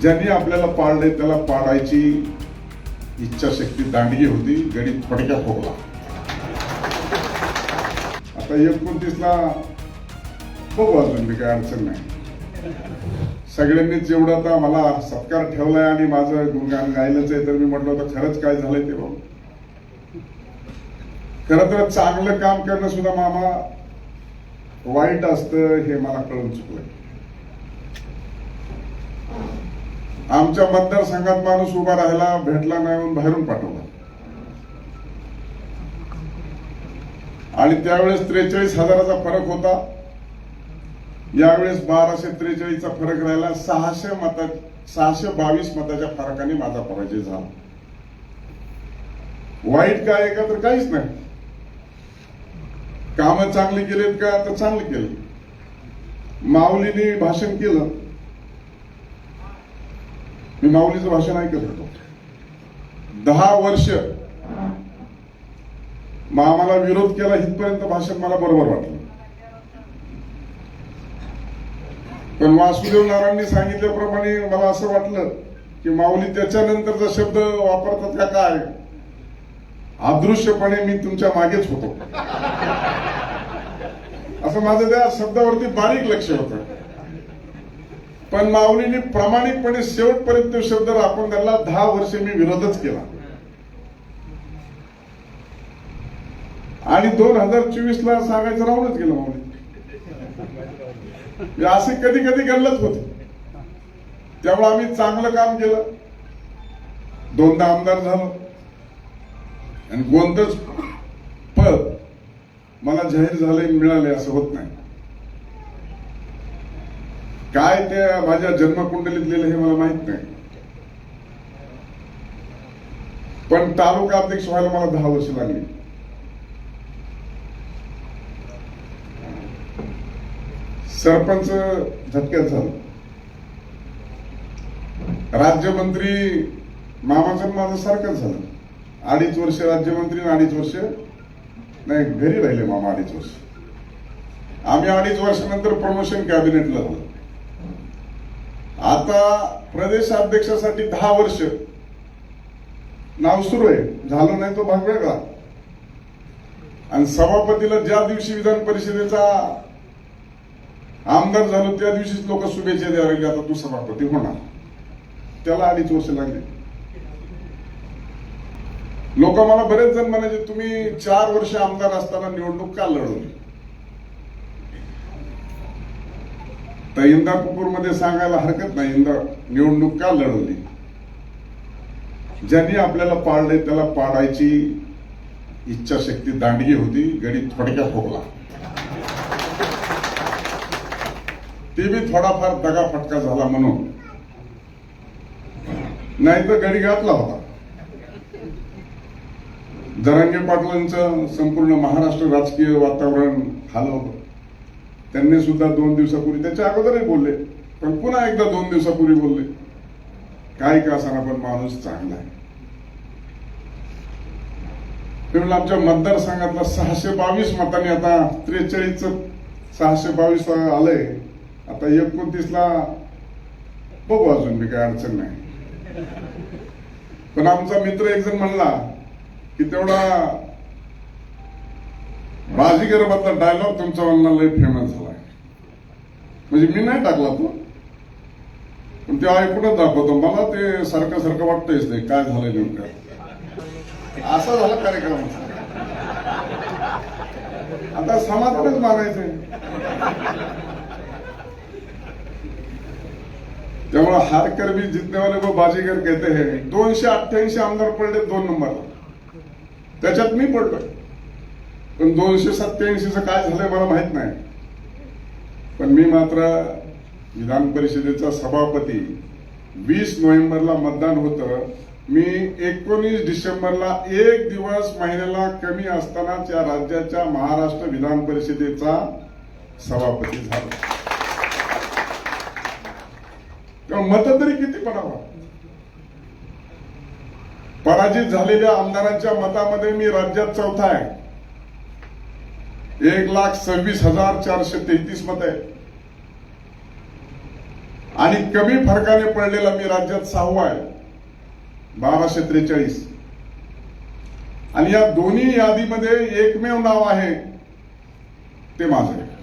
ज्यांनी आपल्याला पाळले त्याला पाडायची इच्छाशक्ती दांडगी होती गणित फडक्या फोडला आता एकोणतीसला बघू अजून मी काय अडचण नाही. सगळ्यांनीच जेवढं आता मला सत्कार ठेवलाय आणि माझं गुणगान गायलंच आहे तर मी म्हटलं होतं खरंच काय झालंय ते बघ. खरं तर चांगलं काम करणं सुद्धा मामा वाईट असतं हे मला कळून चुकलंय. आमच्या मतदारसंघात माणूस उभा राहायला भेटला नाही म्हणून बाहेरून पाठवला. आणि त्यावेळेस त्रेचाळीस हजाराचा फरक होता. यावेळेस बाराशे त्रेचाळीसचा फरक राहिला. सहाशे मता सहाशे बावीस मताच्या फरकाने माझा पराजय झाला. वाईट काय आहे का तर काहीच नाही. कामं चांगली केलेत का तर चांगली केली माऊलीने भाषण केलं. मी माऊलीचं भाषण ऐकत होतो. दहा वर्ष मामाला विरोध केला इथपर्यंत भाषण मला बरोबर वाटलं. पण वासुदेव नारायणनी सांगितल्याप्रमाणे मला असं वाटलं की माऊली त्याच्यानंतरचा शब्द वापरतात का काय? अदृश्यपणे मी तुमच्या मागेच होतो. असं माझं त्या शब्दावरती बारीक लक्ष होतं. पण माऊलीने प्रामाणिकपणे शेवटपर्यंत तो शब्द आपण त्यांना दहा वर्ष मी विरोधच केला. आणि दोन हजार चोवीस ला सांगायचं राहूनच गेलं माऊली. असे कधी कधी घडलंच होत. त्यामुळे आम्ही चांगलं काम केलं. दोनदा आमदार झालो. आणि कोणतंच पद मला जाहीर झाले मिळाले असं होत नाही. काय त्या माझ्या जन्मकुंडलीत लिहिलं हे मला माहीत नाही. पण तालुका अध्यक्ष व्हायला मला दहा वर्ष लागली. सरपंच झटक्यात झालं. राज्यमंत्री मामाचं माझं सारखंच झालं. अडीच वर्ष राज्यमंत्री अडीच वर्ष नाही घरी राहिले मामा अडीच वर्ष. आम्ही अडीच वर्षानंतर प्रमोशन कॅबिनेटला झालं. आता प्रदेशाध्यक्षासाठी दहा वर्ष. नाव सुरू आहे. झालो नाही तो भाग वेगळा. आणि सभापतीला ज्या दिवशी विधान परिषदेचा आमदार झालो त्या दिवशीच लोक शुभेच्छा द्यावे लागले. आता तू सभापती होणार. त्याला अडीच वर्ष लागले. लोक मला बरेच जण म्हणायचे तुम्ही चार वर्ष आमदार असताना निवडणूक का लढवली? तर इंदापूर सांगायला हरकत नाही. इंदा निवडणूक का लढवली? ज्यांनी आपल्याला पाळले त्याला पाडायची इच्छाशक्ती दांडगी होती. गडी थोडक्यात फोकला ते बी थोडाफार दगा फटका झाला म्हणून. नाही तर गडी घातला होता. जरांगे पाटलांचं संपूर्ण महाराष्ट्र राजकीय वातावरण हलवलं. त्यांनी सुद्धा दोन दिवसापूर्वी त्याच्या अगोदरही बोलले पण पुन्हा एकदा दोन दिवसापूर्वी बोलले. काय का असा पण माणूस चांगला आहे? ते म्हणलं आमच्या मतदारसंघातला सहाशे बावीस मतांनी आता त्रेचाळीस सहाशे बावीस आलंय. आता एकोणतीस ला बघू अजून मी काय अडचण नाही. पण आमचा मित्र एक जण म्हणला की तेवढा बाजीगर मधला डायलॉग तुमचा म्हणला लय फेमस झाला. म्हणजे मी नाही टाकला तो. पण ते ऐकूनच दाखवतो. मला ते सारखं सारखं वाटतंयच नाही काय झालंय नेमकं. असा झाला कार्यक्रम. आता समाधानच मानायचंय त्यामुळे हारकर भी जितने वाले व बाजीगर कहते हैं. दोनशे अठ्ठ्याऐंशी आमदार पडले दोन नंबरला त्याच्यात मी पडलोय. पण दोनशे सत्याऐंशीचं काय झालंय मला माहीत नाही. पण मी मात्र विधान परिषदेचा सभापती. वीस नोव्हेंबरला मतदान होतं. मी एकोणीस डिसेंबरला एक दिवस महिन्याला कमी असतानाच या राज्याच्या महाराष्ट्र विधान परिषदेचा सभापती झालो. मत तरी किती पडावा? पराजित झालेल्या आमदारांच्या मतामध्ये मी राज्यात चौथा आहे. एक लाख सव्वीस हजार चारशे तेहतीस मत आहे आणि कमी फरकाने पडलेला मी राज्यात सहावा आहे बाराशे त्रेचाळीस. आणि या दोन्ही यादीमध्ये एकमेव नाव आहे ते माझं आहे.